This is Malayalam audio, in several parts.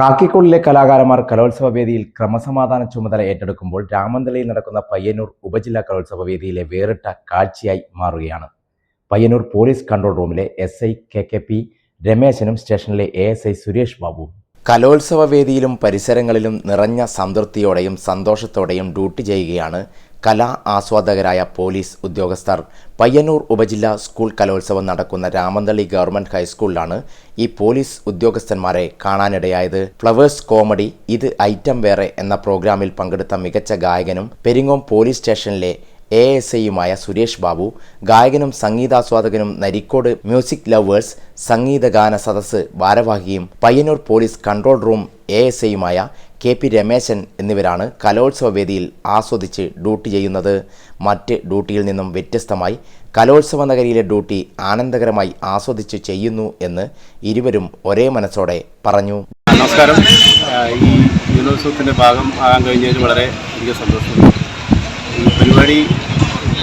കാക്കിക്കുള്ളിലെ കലാകാരന്മാർ കലോത്സവ വേദിയിൽ ക്രമസമാധാന ചുമതല ഏറ്റെടുക്കുമ്പോൾ രാമന്തലയിൽ നടക്കുന്ന പയ്യന്നൂർ ഉപജില്ലാ കലോത്സവ വേദിയിലെ വേറിട്ട കാഴ്ചയായി മാറുകയാണ്. പയ്യന്നൂർ പോലീസ് കൺട്രോൾ റൂമിലെ S I K K P രമേശനും സ്റ്റേഷനിലെ എ എസ് ഐ സുരേഷ് ബാബുവും. കലോത്സവ വേദിയിലും പരിസരങ്ങളിലും നിറഞ്ഞ സംതൃപ്തിയോടെയും സന്തോഷത്തോടെയും ഡ്യൂട്ടി ചെയ്യുകയാണ് കലാ ആസ്വാദകരായ പോലീസ് ഉദ്യോഗസ്ഥർ പയ്യന്നൂർ ഉപജില്ലാ സ്കൂൾ കലോത്സവം നടക്കുന്ന രാമന്തളി ഗവൺമെന്റ് ഹൈസ്കൂളിലാണ് ഈ പോലീസ് ഉദ്യോഗസ്ഥന്മാരെ കാണാനിടയായത്. ഫ്ലവേഴ്സ് കോമഡി ഇത് ഐറ്റം വേറെ എന്ന പ്രോഗ്രാമിൽ പങ്കെടുത്ത മികച്ച ഗായകനും പെരിങ്ങോം പോലീസ് സ്റ്റേഷനിലെ എ എസ് ഐയുമായ സുരേഷ് ബാബു ഗായകനും സംഗീതാസ്വാദകനും നരിക്കോട് മ്യൂസിക് ലവേഴ്സ് സംഗീതഗാന സദസ്സ് ഭാരവാഹിയും Payyanur police control room A S ഐയുമായ K P Rameshan എന്നിവരാണ് കലോത്സവ വേദിയിൽ ആസ്വദിച്ച് ഡ്യൂട്ടി ചെയ്യുന്നത്. മറ്റ് ഡ്യൂട്ടിയിൽ നിന്നും വ്യത്യസ്തമായി കലോത്സവ നഗരിയിലെ ഡ്യൂട്ടി ആനന്ദകരമായി ആസ്വദിച്ച് ചെയ്യുന്നു എന്ന് ഇരുവരും ഒരേ മനസ്സോടെ പറഞ്ഞു. നമസ്കാരം. ഈ യുവോത്സവത്തിന്റെ ഭാഗം ആകാൻ കഴിഞ്ഞതിൽ വളരെ എനിക്ക് സന്തോഷമുണ്ട്. പരിപാടി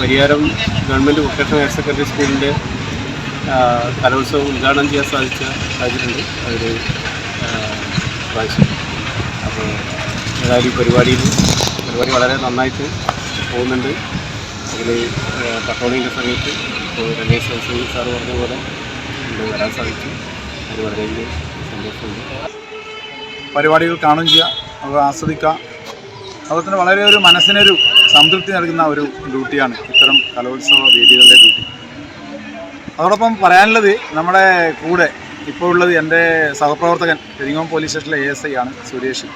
പരിഹാരം ഗവൺമെന്റ് വൊക്കേഷണൽ ഹയർ സെക്കൻഡറി സ്കൂളിന്റെ കലോത്സവം ഉദ്ഘാടനം ചെയ്യാൻ സാധിച്ച സാധിച്ചിട്ടുണ്ട് അതിൽ പ്രാവശ്യം. അപ്പോൾ ഏതായാലും പരിപാടിയിൽ പരിപാടി വളരെ നന്നായിട്ട് പോകുന്നുണ്ട്. അതിൽ പട്ടോളിന്റെ സമയത്ത് ഇപ്പോൾ രമേശ് ഹൗസിംഗ് സാറ് പറഞ്ഞ പോലെ വരാൻ സാധിച്ചു. അതിന് വളരെ സന്തോഷമുണ്ട്. പരിപാടികൾ കാണുകയും ചെയ്യുക അത് ആസ്വദിക്കുക അതുപോലെ തന്നെ വളരെ ഒരു മനസ്സിനൊരു സംതൃപ്തി നൽകുന്ന ഒരു ഡ്യൂട്ടിയാണ് ഇത്തരം കലോത്സവ വേദികളുടെ ഡ്യൂട്ടി. അതോടൊപ്പം പറയാനുള്ളത് നമ്മുടെ കൂടെ ഇപ്പോൾ ഉള്ളത് എന്റെ സഹപ്രവർത്തകൻ പെരിങ്ങോം പോലീസ് സ്റ്റേഷനിലെ എ എസ് ഐ ആണ് സുരേഷ്.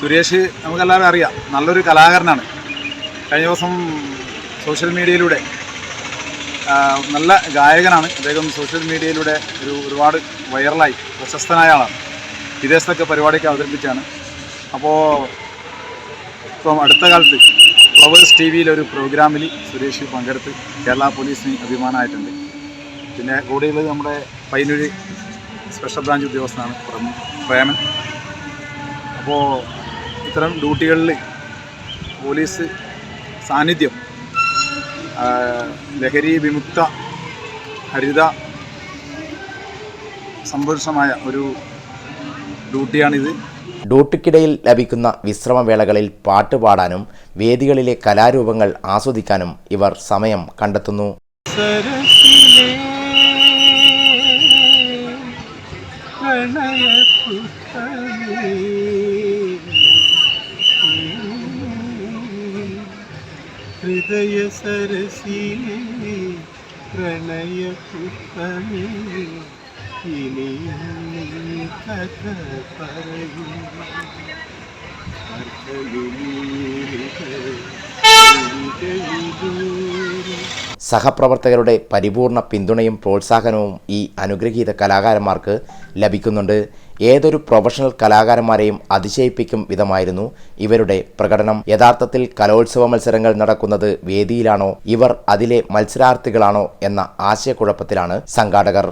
സുരേഷ് നമുക്കെല്ലാവരും അറിയാം നല്ലൊരു കലാകാരനാണ്. കഴിഞ്ഞ ദിവസം സോഷ്യൽ മീഡിയയിലൂടെ നല്ല ഗായകനാണ്. അദ്ദേഹം സോഷ്യൽ മീഡിയയിലൂടെ ഒരു ഒരുപാട് വൈറലായി പ്രശസ്തനായ ആളാണ്. വിദേശത്തൊക്കെ പരിപാടിയൊക്കെ അവതരിപ്പിച്ചാണ്. അപ്പോൾ ഇപ്പം അടുത്ത കാലത്ത് ഫ്ലവേഴ്സ് ടി വിയിലെ ഒരു പ്രോഗ്രാമിൽ സുരേഷ് പങ്കെടുത്ത് കേരള പോലീസിന് അഭിമാനമായിട്ടുണ്ട്. പിന്നെ കൂടെയുള്ളത് നമ്മുടെ പയ്യന്നൂര് സ്പെഷ്യൽ ബ്രാഞ്ച് ഉദ്യോഗസ്ഥനാണ് പ്രേം- പ്രേമൻ. അപ്പോൾ ഇത്തരം ഡ്യൂട്ടികളിൽ പോലീസ് സാന്നിധ്യം ലഹരി വിമുക്ത ഹരിത സമ്പുഷ്ടമായ ഒരു ഡ്യൂട്ടിയാണിത്. ഡ്യൂട്ടിക്കിടയിൽ ലഭിക്കുന്ന വിശ്രമവേളകളിൽ പാട്ട് പാടാനും വേദികളിലെ കലാരൂപങ്ങൾ ആസ്വദിക്കാനും ഇവർ സമയം കണ്ടെത്തുന്നു. ഹൃദയ കഥ പറയൂ സഹപ്രവർത്തകരുടെ പരിപൂർണ പിന്തുണയും പ്രോത്സാഹനവും ഈ അനുഗ്രഹീത കലാകാരന്മാർക്ക് ലഭിക്കുന്നുണ്ട്. ഏതൊരു പ്രൊഫഷണൽ കലാകാരന്മാരെയും അതിശയിപ്പിക്കും വിധമായിരുന്നു ഇവരുടെ പ്രകടനം. യഥാർത്ഥത്തിൽ കലോത്സവ മത്സരങ്ങൾ നടക്കുന്നത് വേദിയിലാണോ? ഇവർ അതിലെ മത്സരാർത്ഥികളാണോ? എന്ന ആശയക്കുഴപ്പത്തിലാണ് സംഘാടകർ.